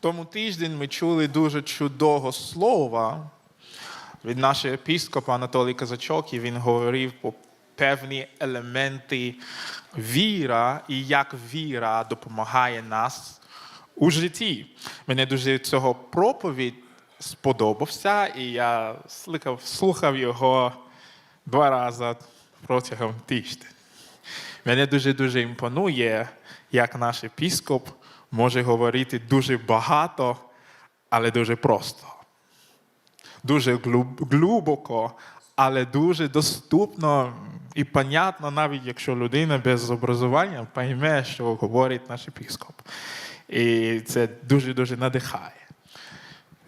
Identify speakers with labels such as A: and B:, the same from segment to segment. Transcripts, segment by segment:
A: Тому тиждень ми чули дуже чудового слова від нашого епіскопа Анатолій Казачок, і він говорив про певні елементи віра і як віра допомагає нас у житті. Мені дуже цього проповідь сподобався, і я слухав, слухав його два рази протягом тижня. Мене дуже-дуже імпонує, як наш епіскоп може говорити дуже багато, але дуже просто. Дуже глибоко, але дуже доступно і понятно, навіть якщо людина без образування пойме, що говорить наш епіскоп. І це дуже-дуже надихає.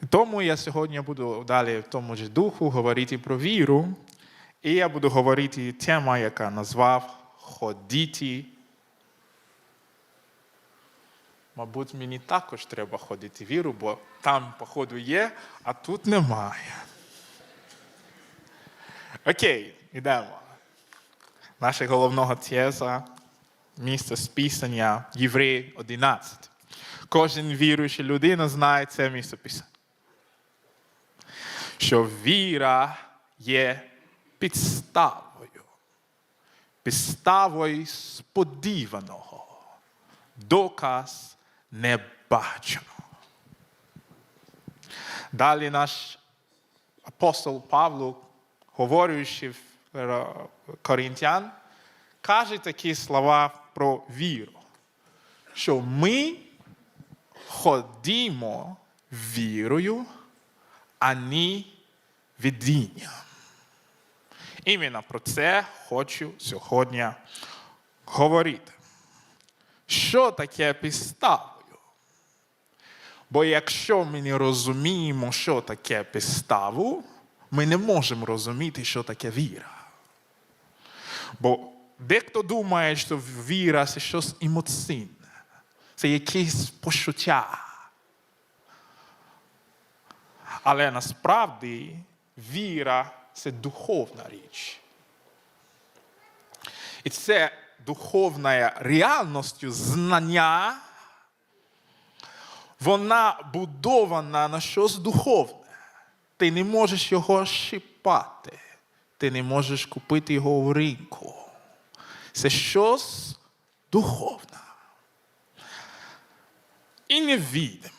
A: Тому я сьогодні буду далі в тому ж духу говорити про віру. І я буду говорити тема, яка назвав Ходіти. Мабуть, мені також треба ходити віру, бо там, походу, є, а тут немає. Окей, йдемо. Наша головного теза, місце списання Євреї 11. Кожен віруючий людина знає це місце писання. Що віра є підставою, підставою сподіваного, доказ небаченого. Далі наш апостол Павло, говорячи в е, Коринтян, каже такі слова про віру, що ми ходімо вірою, а не видінням. Іменно про це хочу сьогодні говорити. Що таке підставою? Бо якщо ми не розуміємо, що таке підставу, ми не можемо розуміти, що таке віра. Бо дехто думає, що віра це щось емоційне, це якесь почуття. Але насправді віра це духовна річ. І це духовна реальністю знання, вона будована на щось духовне. Ти не можеш його щипати, ти не можеш купити його у ринку. Це щось духовне. І невідоме.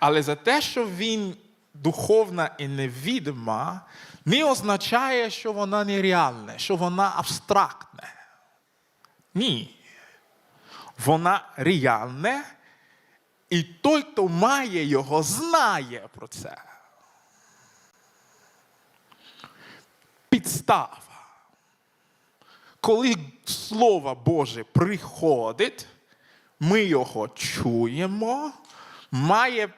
A: Але за те, що він духовна і невідома, не означає, що вона нереальна, що вона абстрактна. Ні. Вона реальна, і той, хто має його, знає про це. Підстава. Коли Слово Боже приходить, ми його чуємо, має,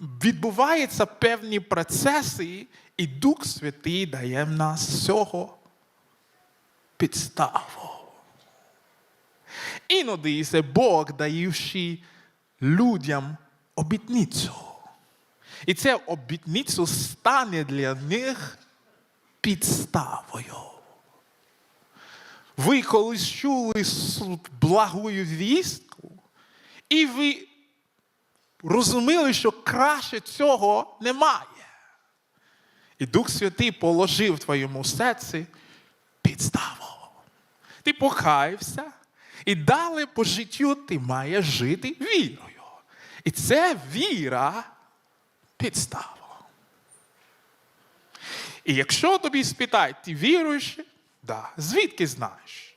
A: відбуваються певні процеси, і Дух Святий дає нас з цього підставу. Іноді це Бог даючи людям обітницю. І ця обітниця стане для них підставою. Ви колись чули благою вістку, і ви розуміли, що краще цього немає. І Дух Святий положив в твоєму серці підставу. Ти покаявся, і далі по життю ти маєш жити вірою. І це віра підстава. І якщо тобі спитають, ти віруєш? Да. Звідки знаєш?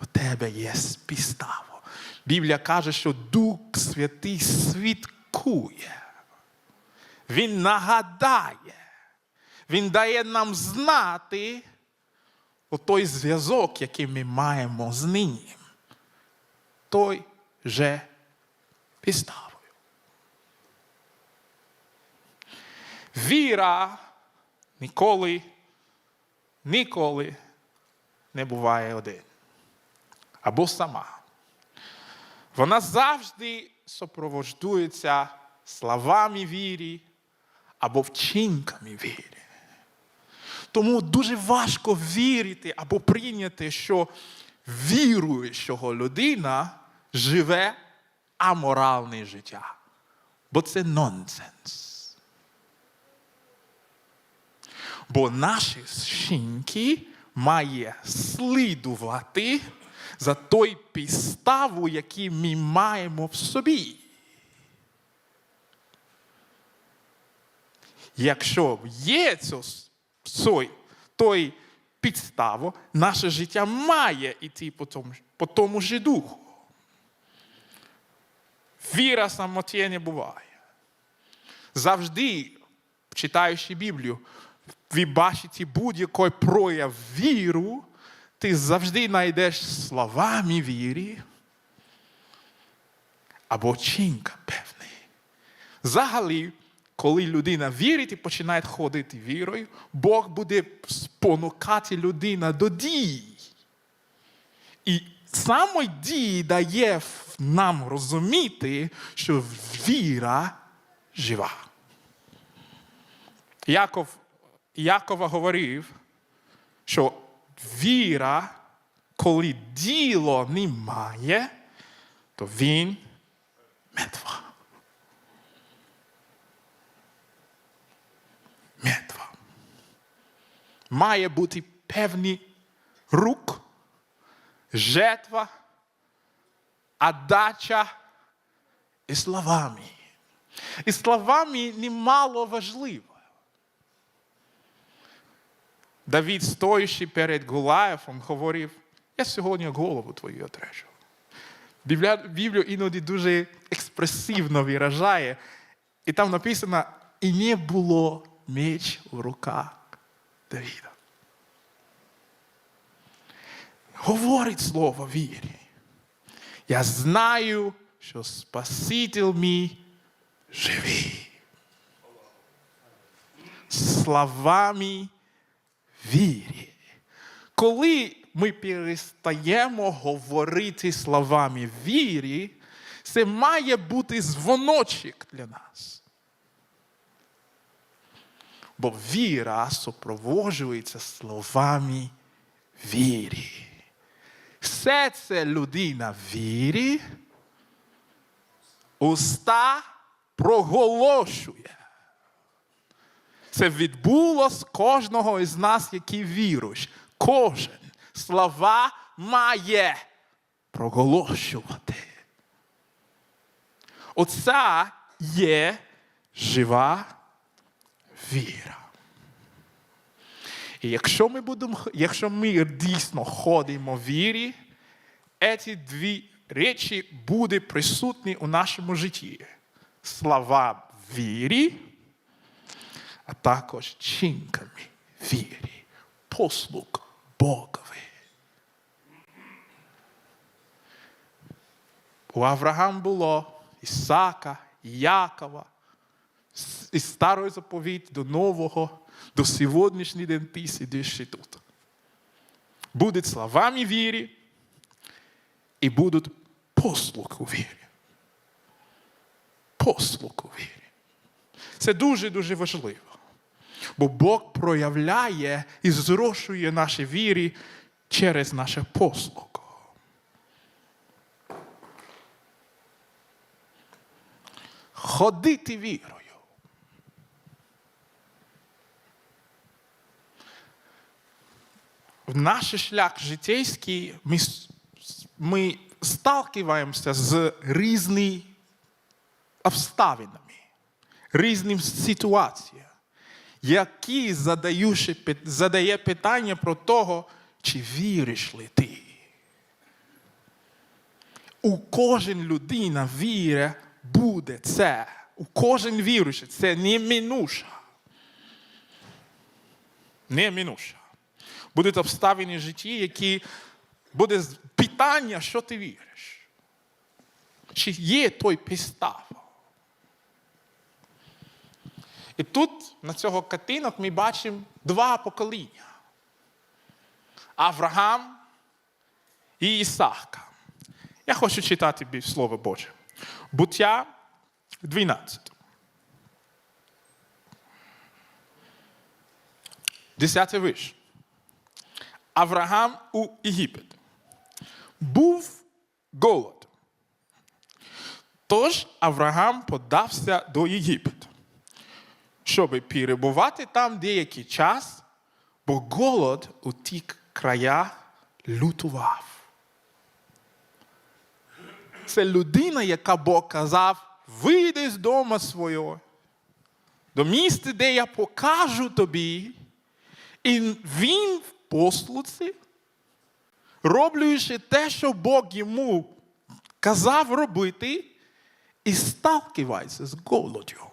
A: У тебе є підстава. Біблія каже, що Дух Святий свідкує. Він нагадає. Він дає нам знати той зв'язок, який ми маємо з ним. Той же підставою. Віра ніколи, ніколи не буває один. Або сама. Вона завжди супроводжується словами віри або вчинками віри. Тому дуже важко вірити або прийняти, що віруючого людина живе аморальне життя. Бо це нонсенс. Бо наші шинки має слідувати за той підставу, який ми маємо в собі. Якщо є цой- той підставу, наше життя має йти по тому, по тому ж духу. Віра самоті не буває. Завжди, читаючи Біблію, ви бачите будь-який прояв віру, ти завжди знайдеш словами віри або чинка певний. Взагалі, коли людина вірить і починає ходити вірою, Бог буде спонукати людину до дій. І саме дії дає нам розуміти, що віра жива. Яков, Якова говорив, що віра, коли діло немає, то він. Мертва. Має бути певний рук, жертва, отдача і словами. І словами немало важливо. Давід, стоячи перед Гулаєфом, говорив, я сьогодні голову твою отрежу. Біблія іноді дуже експресивно виражає, і там написано, і не було меч в руках Давіда. Говорить слово вірі. Я знаю, що Спаситель мій живий. Словами вірі. Коли ми перестаємо говорити словами вірі, це має бути дзвоночок для нас. Бо віра супроводжується словами вірі. Все це людина вірі, уста проголошує. Це відбулося кожного із нас, який віруєш. Кожен слова має проголошувати. Оце є жива віра. І якщо ми будемо, якщо ми дійсно ходимо в вірі, ці дві речі будуть присутні у нашому житті. Слова вірі, а також чинками вірі, послуг Богові. У Авраам було Ісака, Якова, із старої заповіті до нового, до сьогоднішній день ти сидиш і тут. Будуть словами вірі і будуть послуг у вірі. Послуг у вірі. Це дуже-дуже важливо. Бо Бог проявляє і зрошує наші вірі через наше послуг. Ходити вірою. В наш шлях житейський ми, ми сталкиваємося з різними обставинами, різними ситуаціями, які задаючи, задає питання про того, чи віриш ли ти. У кожен людина віра буде це. У кожен віруючий це не минуша. Будуть обставини в житті, які буде питання, що ти віриш. Чи є той підстав? І тут на цього картинок ми бачимо два покоління. Авраам і Ісака. Я хочу читати Слово Боже. Буття 12. Десятий виш. Авраам у Єгипет. Був голод. Тож Авраам подався до Єгипту, щоб перебувати там деякий час, бо голод у ті края лютував. Це людина, яка Бог казав, вийди з дому свого, до місця, де я покажу тобі. І він послуці, роблячи те, що Бог йому казав робити, і сталкивається з голодю.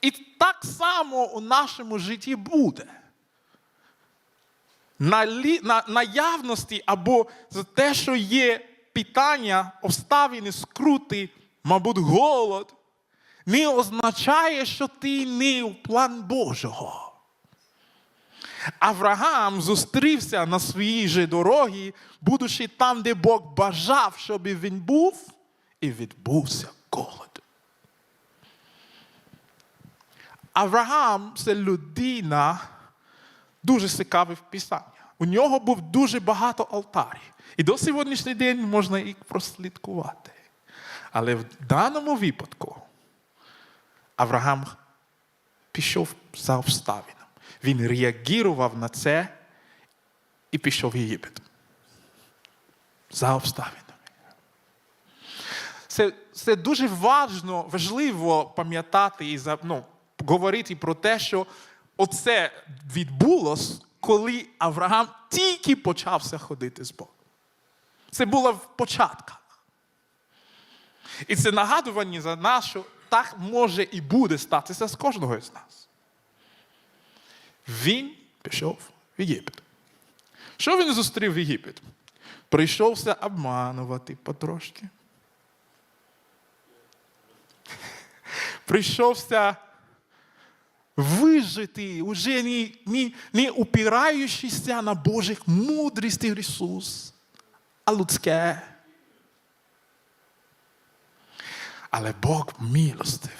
A: І так само у нашому житті буде. На, на наявності або те, що є питання, обставини, скрути, мабуть, голод, не означає, що ти не в план Божого. Авраам зустрівся на своїй же дорогі, будучи там, де Бог бажав, щоб він був, і відбувся голод. Авраам це людина дуже цікаве в Писання. У нього був дуже багато алтарів. І до сьогоднішній день можна їх прослідкувати. Але в даному випадку Авраам пішов за обставинами. Він реагував на це і пішов в Єгипет. За обставинами. Це, це дуже важно, важливо пам'ятати і ну, говорити про те, що оце відбулось, коли Авраам тільки почався ходити з Богом. Це було в початках. І це нагадування за нас, що так може і буде статися з кожного з нас. Він пішов в Єгипет. Що він зустрів в Єгипет? Прийшовся обманувати потрошки. Прийшовся вижити, уже не, не, не упираючися на Божих мудрість і ресурс, а людське. Але Бог милостивий.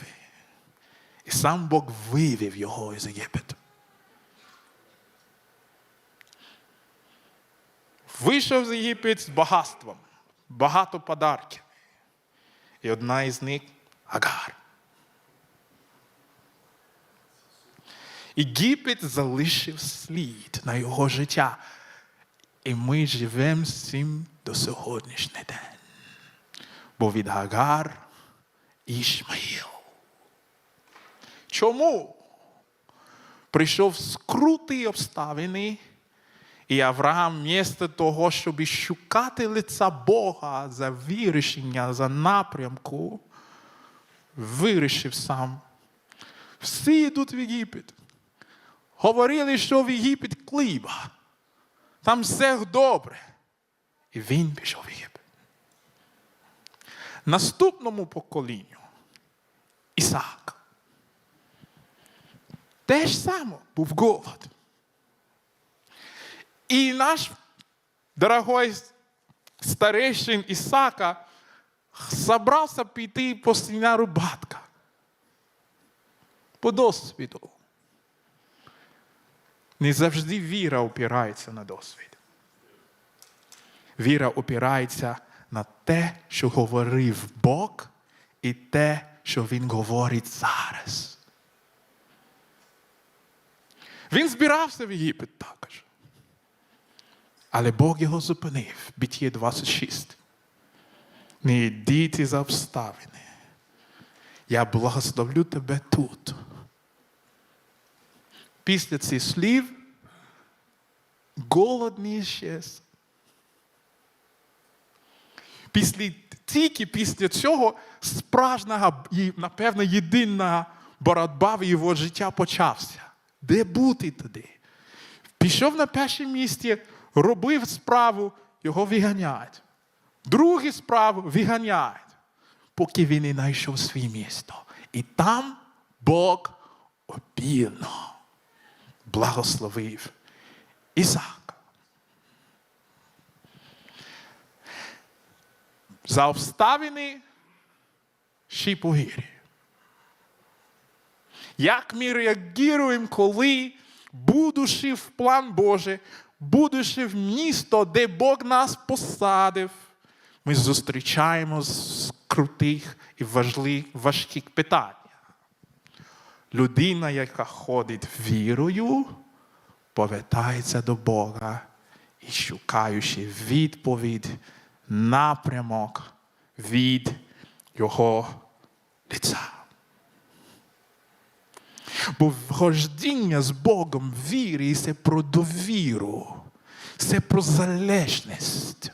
A: І сам Бог вивів його із Єгипту. Вийшов з Єгипет з багатством, багато подарків. І одна із них Агар. Єгипет залишив слід на його життя. І ми живемо з цим до сьогоднішнього день. Бо від Гагар Ішмаїл. Чому? Прийшов скрутий обставини, і Авраам, вмісто того, щоб шукати лиця Бога за вирішення, за напрямку, вирішив сам. Всі йдуть в Єгипет. Говорили, що в Єгипет кліба. Там все добре. І він пішов в Єгипет. Наступному поколінню Ісаак. Те ж саме був голод. І наш дорогой старейшин Ісака собрався піти по сценару батка. По досвіду. Не завжди віра опирається на досвід. Віра опирається на те, що говорив Бог, і те, що Він говорить зараз. Він збирався в Єгипет також. Але Бог його зупинив. Бітє 26. Не йдіть за обставини. Я благословлю тебе тут. Після цих слів голод не щез. Після, тільки після цього справжнього, і, напевно, єдина боротьба в його життя почався. Де бути туди? Пішов на перше місце, робив справу, його виганяють. Другу справу виганяють, поки він не знайшов своє місто. І там Бог обільно благословив Ісака. За обставини ще й погірі. Як ми реагуємо, коли, будучи в план Божий, будучи в місто, де Бог нас посадив, ми зустрічаємо з крутих і важких питань. Людина, яка ходить вірою, повертається до Бога і шукаючи відповідь, напрямок від Його лиця. Бо вхождіння з Богом в вірі це про довіру, це про залежність.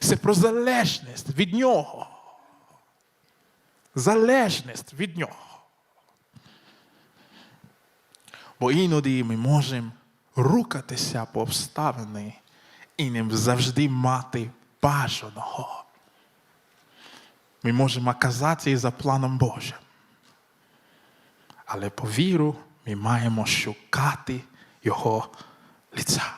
A: Це про залежність від нього. Залежність від нього. Бо іноді ми можемо рухатися по обставини і не завжди мати бажаного. Ми можемо казати за планом Божим. Але по віру ми маємо шукати Його лиця.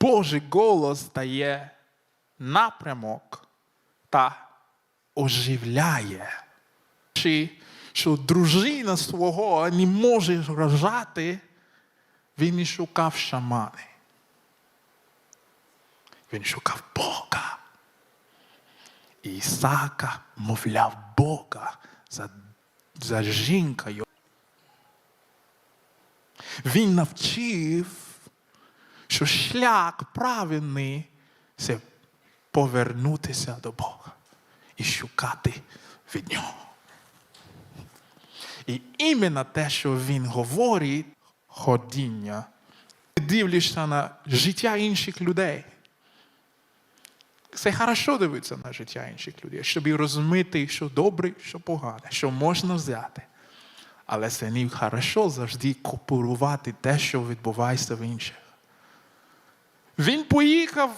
A: Божий голос дає напрямок та оживляє. Чи що дружина свого не може рожати, він не шукав шамани. Він шукав Бога. І Ісака мовляв Бога за, за жінкою. Він навчив, що шлях правильний це повернутися до Бога і шукати від Нього. І іменно те, що він говорить, ходіння, дивишся на життя інших людей. Це хорошо дивитися на життя інших людей, щоб і розуміти, що добре, що погане, що можна взяти. Але це не хорошо завжди кооперувати те, що відбувається в інших. Він поїхав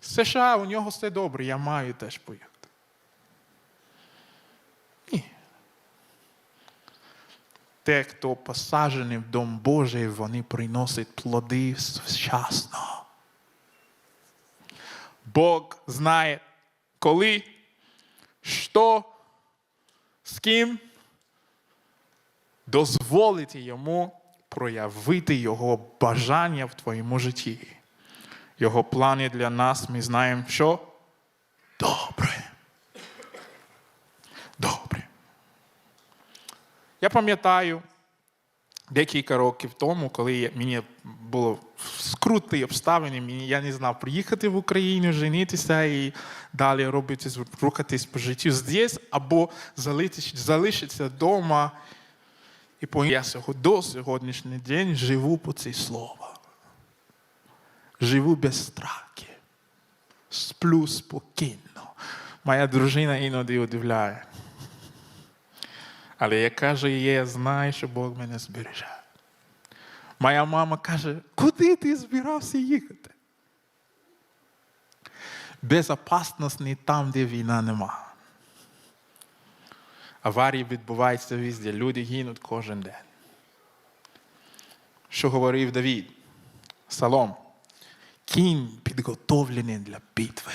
A: в США, у нього все добре, я маю теж поїхати. Ні. Те, хто посаджений в Дом Божий, вони приносять плоди вчасно. Бог знає, коли, що, з ким дозволити йому проявити його бажання в твоєму житті. Його плани для нас ми знаємо, що добре. Добре. Я пам'ятаю декілька років тому, коли мені було скрутні обставини, мені, я не знав приїхати в Україну, женитися і далі робити, рухатись по життю здесь, або залишитися, вдома. І по я до сьогоднішній день живу по це слово. Живу без страхи. Сплю спокійно. Моя дружина іноді удивляє. Але я кажу, я знаю, що Бог мене збереже. Моя мама каже, куди ти збирався їхати? Безопасність не там, де війна нема. Аварії відбуваються везде, люди гинуть кожен день. Що говорив Давід? Салом. Кінь підготовлений для битви,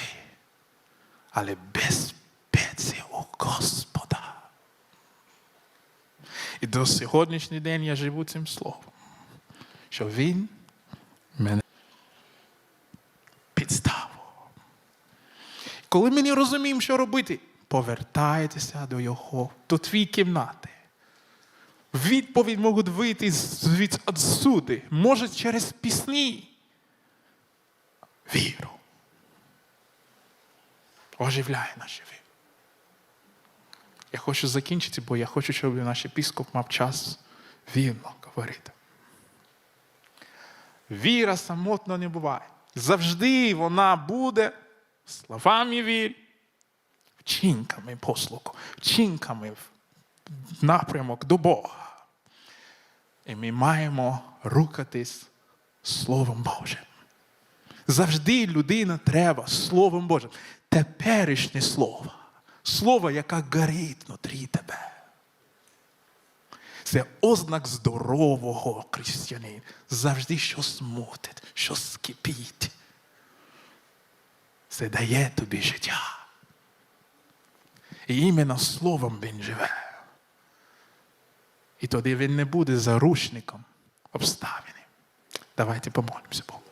A: але безпеці у Господа. І до сьогоднішній день я живу цим словом, що Він мене підставив. Коли ми не розуміємо, що робити, повертайтеся до Його, до твоєї кімнати. Відповідь можуть вийти відсюди, може через пісні. Віру. Оживляє наші віру. Я хочу закінчити, бо я хочу, щоб наш епіскоп мав час вірно говорити. Віра самотно не буває. Завжди вона буде словами вір, вчинками послугу, вчинками в напрямок до Бога. І ми маємо рухатись Словом Божим. Завжди людина треба Словом Божим. Теперішнє слово. Слово, яке горить внутрі тебе. Це ознак здорового християнина. Завжди щось мутить, щось скипить. Це дає тобі життя. І іменно словом він живе. І тоді він не буде заручником обставини. Давайте помолимося Богу.